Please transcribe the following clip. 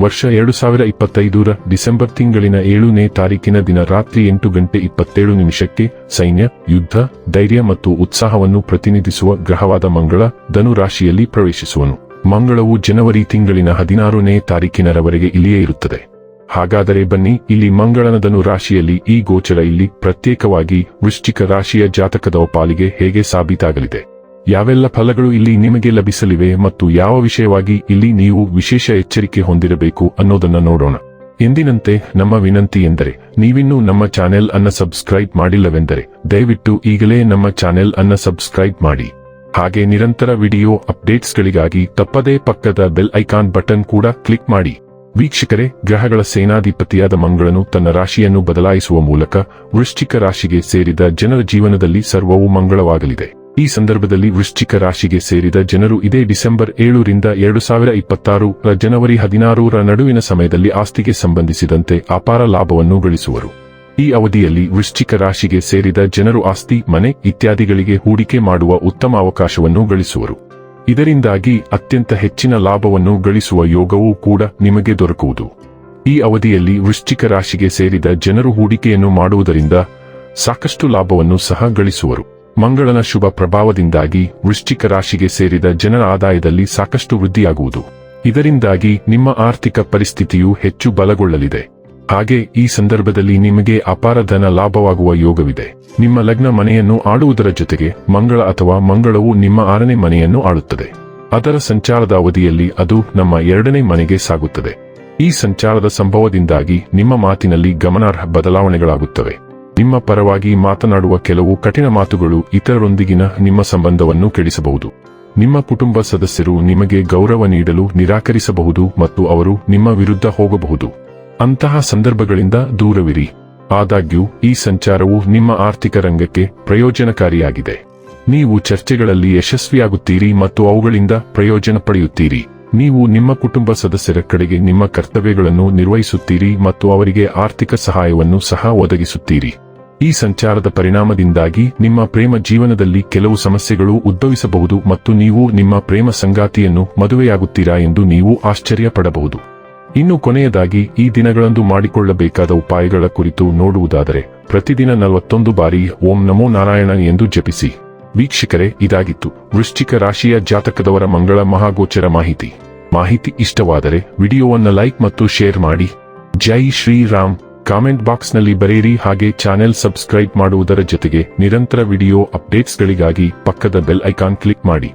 ವರ್ಷ ಎರಡು ಸಾವಿರ ಇಪ್ಪತ್ತೈದರ ಡಿಸೆಂಬರ್ ತಿಂಗಳಿನ ಏಳನೇ ತಾರೀಕಿನ ದಿನ ರಾತ್ರಿ ಎಂಟು ಗಂಟೆ ಇಪ್ಪತ್ತೇಳು ನಿಮಿಷಕ್ಕೆ ಸೈನ್ಯ, ಯುದ್ಧ, ಧೈರ್ಯ ಮತ್ತು ಉತ್ಸಾಹವನ್ನು ಪ್ರತಿನಿಧಿಸುವ ಗ್ರಹವಾದ ಮಂಗಳ ಧನು ರಾಶಿಯಲ್ಲಿ ಪ್ರವೇಶಿಸುವನು. ಮಂಗಳವು ಜನವರಿ ತಿಂಗಳಿನ ಹದಿನಾರನೇ ತಾರೀಕಿನರವರೆಗೆ ಇಲ್ಲಿಯೇ ಇರುತ್ತದೆ. ಹಾಗಾದರೆ ಬನ್ನಿ, ಇಲ್ಲಿ ಮಂಗಳನ ರಾಶಿಯಲ್ಲಿ ಈ ಗೋಚರ ಇಲ್ಲಿ ಪ್ರತ್ಯೇಕವಾಗಿ ವೃಶ್ಚಿಕ ರಾಶಿಯ ಜಾತಕದ ಪಾಲಿಗೆ ಹೇಗೆ ಸಾಬೀತಾಗಲಿದೆ? ಯಾವೆಲ್ಲ ಫಲಗಳು ಇಲ್ಲಿ ನಿಮಗೆ ಲಭಿಸಲಿವೆ ಮತ್ತು ಯಾವ ವಿಷಯವಾಗಿ ಇಲ್ಲಿ ನೀವು ವಿಶೇಷ ಎಚ್ಚರಿಕೆ ಹೊಂದಿರಬೇಕು ಅನ್ನೋದನ್ನ ನೋಡೋಣ. ಎಂದಿನಂತೆ, ನಮ್ಮ ವಿನಂತಿ ಎಂದರೆ, ನೀವಿನ್ನೂ ನಮ್ಮ ಚಾನೆಲ್ ಅನ್ನ ಸಬ್ಸ್ಕ್ರೈಬ್ ಮಾಡಿಲ್ಲವೆಂದರೆ, ದಯವಿಟ್ಟು ಈಗಲೇ ನಮ್ಮ ಚಾನೆಲ್ ಅನ್ನ ಸಬ್ಸ್ಕ್ರೈಬ್ ಮಾಡಿ. ಹಾಗೆ ನಿರಂತರ ವಿಡಿಯೋ ಅಪ್ಡೇಟ್ಸ್ಗಳಿಗಾಗಿ ತಪ್ಪದೇ ಪಕ್ಕದ ಬೆಲ್ ಐಕಾನ್ ಬಟನ್ ಕೂಡ ಕ್ಲಿಕ್ ಮಾಡಿ. ವೀಕ್ಷಕರೇ, ಗ್ರಹಗಳ ಸೇನಾಧಿಪತಿಯಾದ ಮಂಗಳನು ತನ್ನ ರಾಶಿಯನ್ನು ಬದಲಾಯಿಸುವ ಮೂಲಕ ವೃಶ್ಚಿಕ ರಾಶಿಗೆ ಸೇರಿದ ಜನರ ಜೀವನದಲ್ಲಿ ಸರ್ವವೂ ಮಂಗಳವಾಗಲಿದೆ. ಈ ಸಂದರ್ಭದಲ್ಲಿ ವೃಶ್ಚಿಕ ರಾಶಿಗೆ ಸೇರಿದ ಜನರು ಇದೇ ಡಿಸೆಂಬರ್ ಏಳರಿಂದ ಎರಡು ಸಾವಿರ ಇಪ್ಪತ್ತಾರು ಜನವರಿ ಹದಿನಾರರ ನಡುವಿನ ಸಮಯದಲ್ಲಿ ಆಸ್ತಿಗೆ ಸಂಬಂಧಿಸಿದಂತೆ ಅಪಾರ ಲಾಭವನ್ನು ಗಳಿಸುವರು. ಈ ಅವಧಿಯಲ್ಲಿ ವೃಶ್ಚಿಕ ರಾಶಿಗೆ ಸೇರಿದ ಜನರು ಆಸ್ತಿ, ಮನೆ ಇತ್ಯಾದಿಗಳಿಗೆ ಹೂಡಿಕೆ ಮಾಡುವ ಉತ್ತಮ ಅವಕಾಶವನ್ನು ಗಳಿಸುವರು. ಇದರಿಂದಾಗಿ ಅತ್ಯಂತ ಹೆಚ್ಚಿನ ಲಾಭವನ್ನು ಗಳಿಸುವ ಯೋಗವೂ ಕೂಡ ನಿಮಗೆ ದೊರಕುವುದು. ಈ ಅವಧಿಯಲ್ಲಿ ವೃಶ್ಚಿಕ ರಾಶಿಗೆ ಸೇರಿದ ಜನರು ಹೂಡಿಕೆಯನ್ನು ಮಾಡುವುದರಿಂದ ಸಾಕಷ್ಟು ಲಾಭವನ್ನು ಸಹ ಗಳಿಸುವರು. ಮಂಗಳನ ಶುಭ ಪ್ರಭಾವದಿಂದಾಗಿ ವೃಶ್ಚಿಕ ರಾಶಿಗೆ ಸೇರಿದ ಜನರ ಆದಾಯದಲ್ಲಿ ಸಾಕಷ್ಟು ವೃದ್ಧಿಯಾಗುವುದು. ಇದರಿಂದಾಗಿ ನಿಮ್ಮ ಆರ್ಥಿಕ ಪರಿಸ್ಥಿತಿಯು ಹೆಚ್ಚು ಬಲಗೊಳ್ಳಲಿದೆ. ಹಾಗೆ ಈ ಸಂದರ್ಭದಲ್ಲಿ ನಿಮಗೆ ಅಪಾರ ಧನ ಲಾಭವಾಗುವ ಯೋಗವಿದೆ. ನಿಮ್ಮ ಲಗ್ನ ಮನೆಯನ್ನು ಆಡುವುದರ ಜೊತೆಗೆ ಮಂಗಳ ಅಥವಾ ಮಂಗಳವು ನಿಮ್ಮ ಆರನೇ ಮನೆಯನ್ನು ಆಳುತ್ತದೆ. ಅದರ ಸಂಚಾರದ ಅವಧಿಯಲ್ಲಿ ಅದು ನಮ್ಮ ಎರಡನೇ ಮನೆಗೆ ಸಾಗುತ್ತದೆ. ಈ ಸಂಚಾರದ ಸಂಭವದಿಂದಾಗಿ ನಿಮ್ಮ ಮಾತಿನಲ್ಲಿ ಗಮನಾರ್ಹ ಬದಲಾವಣೆಗಳಾಗುತ್ತವೆ. ನಿಮ್ಮ ಪರವಾಗಿ ಮಾತನಾಡುವ ಕೆಲವು ಕಠಿಣ ಮಾತುಗಳು ಇತರರೊಂದಿಗಿನ ನಿಮ್ಮ ಸಂಬಂಧವನ್ನು ಕೆಡಿಸಬಹುದು. ನಿಮ್ಮ ಕುಟುಂಬ ಸದಸ್ಯರು ನಿಮಗೆ ಗೌರವ ನೀಡಲು ನಿರಾಕರಿಸಬಹುದು ಮತ್ತು ಅವರು ನಿಮ್ಮ ವಿರುದ್ಧ ಹೋಗಬಹುದು. ಅಂತಹ ಸಂದರ್ಭಗಳಿಂದ ದೂರವಿರಿ. ಆದಾಗ್ಯೂ, ಈ ಸಂಚಾರವು ನಿಮ್ಮ ಆರ್ಥಿಕ ರಂಗಕ್ಕೆ ಪ್ರಯೋಜನಕಾರಿಯಾಗಿದೆ. ನೀವು ಚರ್ಚೆಗಳಲ್ಲಿ ಯಶಸ್ವಿಯಾಗುತ್ತೀರಿ ಮತ್ತು ಅವುಗಳಿಂದ ಪ್ರಯೋಜನ ಪಡೆಯುತ್ತೀರಿ. ನೀವು ನಿಮ್ಮ ಕುಟುಂಬ ಸದಸ್ಯರ ಕಡೆಗೆ ನಿಮ್ಮ ಕರ್ತವ್ಯಗಳನ್ನು ನಿರ್ವಹಿಸುತ್ತೀರಿ ಮತ್ತು ಅವರಿಗೆ ಆರ್ಥಿಕ ಸಹಾಯವನ್ನು ಸಹ ಒದಗಿಸುತ್ತೀರಿ. ಈ ಸಂಚಾರದ ಪರಿಣಾಮದಿಂದಾಗಿ ನಿಮ್ಮ ಪ್ರೇಮ ಜೀವನದಲ್ಲಿ ಕೆಲವು ಸಮಸ್ಯೆಗಳು ಉದ್ಭವಿಸಬಹುದು ಮತ್ತು ನೀವು ನಿಮ್ಮ ಪ್ರೇಮ ಸಂಗಾತಿಯನ್ನು ಮದುವೆಯಾಗುತ್ತೀರಾ ಎಂದು ನೀವು ಆಶ್ಚರ್ಯ ಪಡಬಹುದು ಇನ್ನು ಕೊನೆಯದಾಗಿ, ಈ ದಿನಗಳಂದು ಮಾಡಿಕೊಳ್ಳಬೇಕಾದ ಉಪಾಯಗಳ ಕುರಿತು ನೋಡುವುದಾದರೆ, ಪ್ರತಿದಿನ ನಲವತ್ತೊಂದು ಬಾರಿ ಓಂ ನಮೋ ನಾರಾಯಣ ಎಂದು ಜಪಿಸಿ. ವೀಕ್ಷಕರೇ, ಇದಾಗಿತ್ತು. ವೃಶ್ಚಿಕ ರಾಶಿಯ ಜಾತಕದವರ ಮಂಗಳ ಮಹಾಗೋಚರ ಮಾಹಿತಿ. ಮಾಹಿತಿ ಇಷ್ಟವಾದರೆ ವಿಡಿಯೋವನ್ನ ಲೈಕ್ ಮತ್ತು ಶೇರ್ ಮಾಡಿ. ಜೈ ಶ್ರೀರಾಮ್. ಕಾಮೆಂಟ್ ಬಾಕ್ಸ್ನಲ್ಲಿ ಬರೆಯಿರಿ. ಹಾಗೆ ಚಾನೆಲ್ ಸಬ್ಸ್ಕ್ರೈಬ್ ಮಾಡುವುದರ ಜೊತೆಗೆ ನಿರಂತರ ವಿಡಿಯೋ ಅಪ್ಡೇಟ್ಸ್ಗಳಿಗಾಗಿ ಪಕ್ಕದ ಬೆಲ್ ಐಕಾನ್ ಕ್ಲಿಕ್ ಮಾಡಿ.